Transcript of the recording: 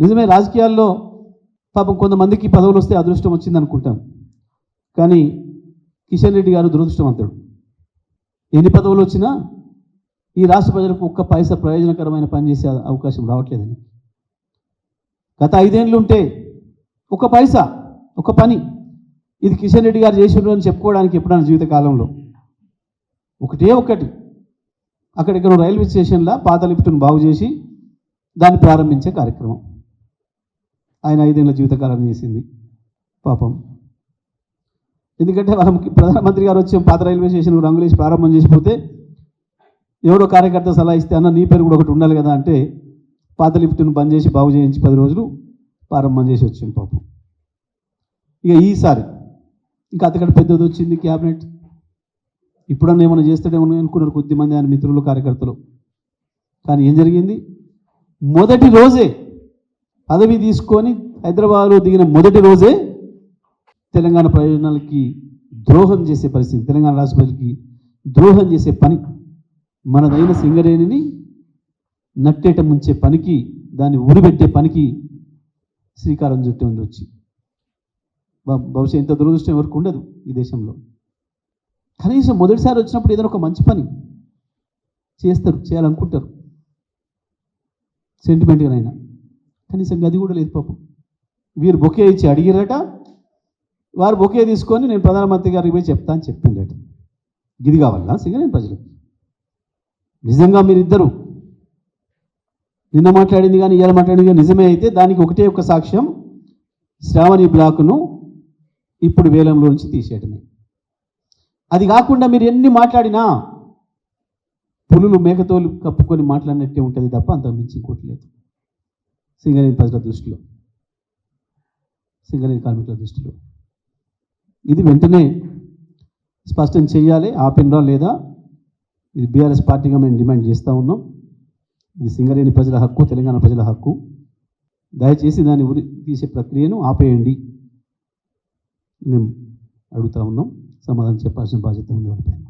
నిజమే రాజకీయాల్లో పాపం కొంతమందికి పదవులు వస్తే అదృష్టం వచ్చింది అనుకుంటాం. కానీ కిషన్ రెడ్డి గారు దురదృష్టవంతుడు. ఎన్ని పదవులు వచ్చినా ఈ రాష్ట్ర ప్రజలకు ఒక్క పైసా ప్రయోజనకరమైన పని చేసే అవకాశం రావట్లేదని గత ఐదేళ్ళు ఉంటే ఒక పైసా ఒక పని ఇది కిషన్ రెడ్డి గారు చేసిండ్రు అని చెప్పుకోవడానికి ఎప్పుడైనా జీవితకాలంలో. ఒకటే ఒకటి. అక్కడిక్కడ రైల్వే స్టేషన్లో పాత లిఫ్ట్ను బాగు చేసి దాన్ని ప్రారంభించే కార్యక్రమం. ఆయన ఐదేళ్ళ జీవితకాలం చేసింది. పాపం. ఎందుకంటే వాళ్ళ ప్రధానమంత్రి గారు వచ్చి పాత రైల్వే స్టేషన్ రంగులేసి ప్రారంభం చేసిపోతే ఎవరో కార్యకర్త సలహా ఇస్తే అన్న నీ పేరు కూడా ఒకటి ఉండాలి కదా అంటే పాత లిఫ్ట్ను బంద్ చేసి బాగు చేయించి పది రోజులు ప్రారంభం చేసి వచ్చింది పాపం. ఇక ఈసారి ఇంకా అంతకంటే పెద్దది వచ్చింది క్యాబినెట్. ఇప్పుడన్నా ఏమైనా చేస్తాడేమో అనుకున్నారు కొద్దిమంది ఆయన మిత్రులు కార్యకర్తలు. కానీ ఏం జరిగింది? మొదటి రోజే పదవి తీసుకొని హైదరాబాద్లో దిగిన మొదటి రోజే తెలంగాణ ప్రయోజనాలకి ద్రోహం చేసే పరిస్థితి తెలంగాణ రాష్ట్ర ప్రజలకి ద్రోహం చేసే పని మనదైన సింగరేణిని నట్టేట ముంచే పనికి దాన్ని ఉరిపెట్టే పనికి శ్రీకారం చుట్టి ఉంది వచ్చి బహుశా ఇంత దురదృష్టం ఎవరికి ఉండదు ఈ దేశంలో. కనీసం మొదటిసారి వచ్చినప్పుడు ఏదైనా ఒక మంచి పని చేస్తారు చేయాలనుకుంటారు. సెంటిమెంట్గానైనా కనీసం గది కూడా లేదు పాపం. వీరు బొకే ఇచ్చి అడిగిరట వారు బొకే తీసుకొని నేను ప్రధానమంత్రి గారికి పోయి చెప్తా అని చెప్పిండట. ఇది కావాలా సింగరేణి ప్రజలకు? నిజంగా మీరిద్దరు నిన్న మాట్లాడింది కానీ ఇవాళ మాట్లాడింది కానీ నిజమే అయితే దానికి ఒకటే ఒక సాక్ష్యం శ్రావణి బ్లాక్ను ఇప్పుడు వేలంలో నుంచి తీసేయటమే. అది కాకుండా మీరు ఎన్ని మాట్లాడినా పులులు మేకతోలు కప్పుకొని మాట్లాడినట్టే ఉంటుంది తప్ప అంత మించి ఇంకోటి లేదు. సింగరేణి ప్రజల దృష్టిలో. సింగరేణి కార్మికుల దృష్టిలో. ఇది వెంటనే స్పష్టం చేయాలి ఆపినరా లేదా? ఇది బీఆర్ఎస్ పార్టీగా మేము డిమాండ్ చేస్తూ ఉన్నాం. ఇది సింగరేణి ప్రజల హక్కు తెలంగాణ ప్రజల హక్కు. దయచేసి దాన్ని ఉరి తీసే ప్రక్రియను ఆపేయండి. మేము అడుగుతా ఉన్నాం. సమాధానం చెప్పాల్సిన బాధ్యత ఉంది వాళ్ళపైన